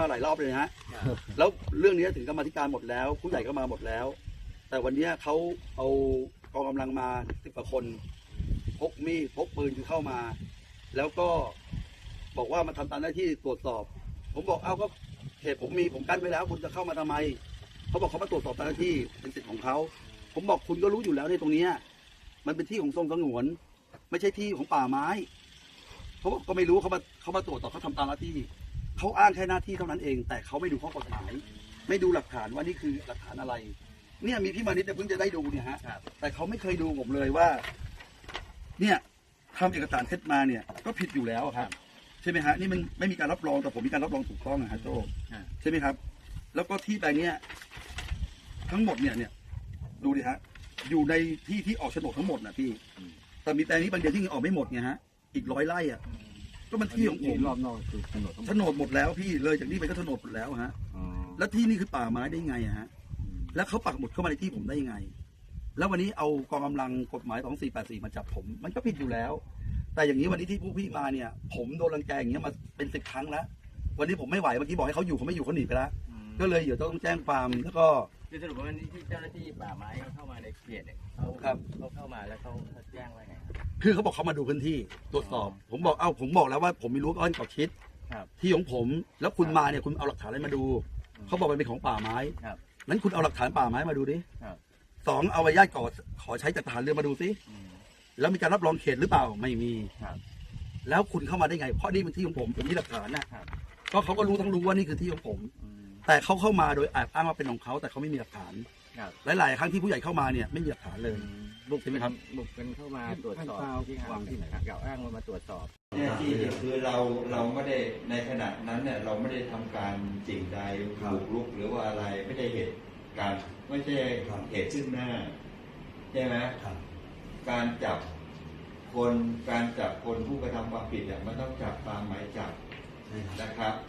มาหลายรอบเลยนะฮะแล้วเรื่องนี้ถึงกรรมาธิการหมดแล้ว ผู้ใหญ่ก็มาหมดแล้ว แต่วันเนี้ยเขาเอากองกำลังมาสิบกว่าคนพกมีดพกปืนเข้ามา แล้วก็บอกว่ามาทำตามหน้าที่ตรวจสอบ ผมบอกเอ้าก็เหตุผมมีผมกั้นไว้แล้ว คุณจะเข้ามาทำไมเขาบอกเขามาตรวจสอบตามหน้าที่เป็นสิทธิ์ของเขาผมบอกคุณก็รู้อยู่แล้วในตรงเนี้ยมันเป็นที่ของทรงสงวน ไม่ใช่ที่ของป่าไม้เขาบอกก็ไม่รู้เขามาเขามาตรวจสอบเขาทำตามหน้าที่ เขาอ้างแค่หน้าที่เท่านั้นเอง แต่เขาไม่ดูข้อกฎหมาย ไม่ดูหลักฐานว่านี่คือหลักฐานอะไร เนี่ยมีพี่มานิดเนี่ยเพิ่งจะได้ดูเนี่ยฮะครับแต่เขาไม่เคยดูผมเลยว่า เนี่ยทำเอกสารเท็จมาเนี่ย ก็ผิดอยู่แล้วครับ ใช่ไหมฮะนี่มันไม่มีการรับรองแต่ผมมีการรับรองถูกต้องนะฮะโจฮะใช่ไหมครับ แล้วก็ที่แปลงเนี้ยทั้งหมดเนี่ยเนี่ย ดูดิฮะอยู่ในที่ที่ออกโฉนดทั้งหมดนะพี่แต่มีแปลงนี้บางเดียวที่ยังออกไม่หมดไงฮะอีกร้อยไร่อะ ก็มันที่ของผมรอบนอกคือถนนทั้งหมโฉดนดหมดแล้วพี่เลยจากนี้ไปก็โฉนดหมดแล้วฮะอ๋อแล้วที่นี่คือป่าไม้ได้ไงอะฮะ แล้วเขาปักหมุดเข้ามาในที่ผมได้ยังไง แล้ววันนี้เอากองกำลังกฎหมาย2484มาจับผม มันก็ผิดอยู่แล้ว แต่อย่างนี้วันนี้ที่พวกพี่มาเนี่ย ผมโดนรังแกอย่างเงี้ยมาเป็นสิบครั้งแล้ววันนี้ผมไม่ไหวเมื่อกี้บอกให้เขาอยู่เขาไม่อยู่เขาหนีไปแล้ว ก็เลยเดี๋ยวต้องแจ้งความแล้วก็ คือสรุปว่าวันนี้ที่เจ้าหน้าที่ป่าไม้เขาเข้ามาในเขตเนี่ยเขาครับ เขาเข้ามาแล้วเขาเขาแจ้งว่าไงครับ คือเขาบอกเขามาดูพื้นที่ตรวจสอบ ผมบอกเอ้าผมบอกแล้วว่าผมมีรู้ก้อนขอบชิดครับที่ของผม แล้วคุณมาเนี่ยคุณเอาหลักฐานอะไรมาดูเขาบอกมันเป็นของป่าไม้ครับนั้นคุณเอาหลักฐานป่าไม้มาดูดิครับ สองเอาใบอนุญาตก่อขอใช้จากทหารเรือมาดูสิอืม แล้วมีการรับรองเขตหรือเปล่าไม่มีครับแล้วคุณเข้ามาได้ไง เพราะนี่เป็นที่ของผมผมมีหลักฐานนะครับ ก็เขาก็รู้ทั้งรู้ว่านี่คือที่ของผม อืม แต่เขาเข้ามาโดยแอบอ้างว่าเป็นของเขาแต่เขาไม่มีหลักฐาน ครับหลาย ๆ ครั้งที่ผู้ใหญ่เข้ามาเนี่ยไม่มีหลักฐานเลย บุกใช่ไหมครับ บุกกันเข้ามาตรวจสอบข้างๆวางที่ไหนกล่าวอ้างว่ามาตรวจสอบ เนี่ยที่คือเราเราไม่ได้ในขณะนั้นเนี่ยเราไม่ได้ทำการสิ่งใดครับบุกรุกหรือว่าอะไรไม่ได้เหตุการณ์ไม่ใช่ครับ เหตุซึ่งหน้าใช่ไหมครับ การจับคนการจับคนผู้กระทำความผิดเนี่ยมันต้องจับตามหมายจับใช่ครับ นะครับ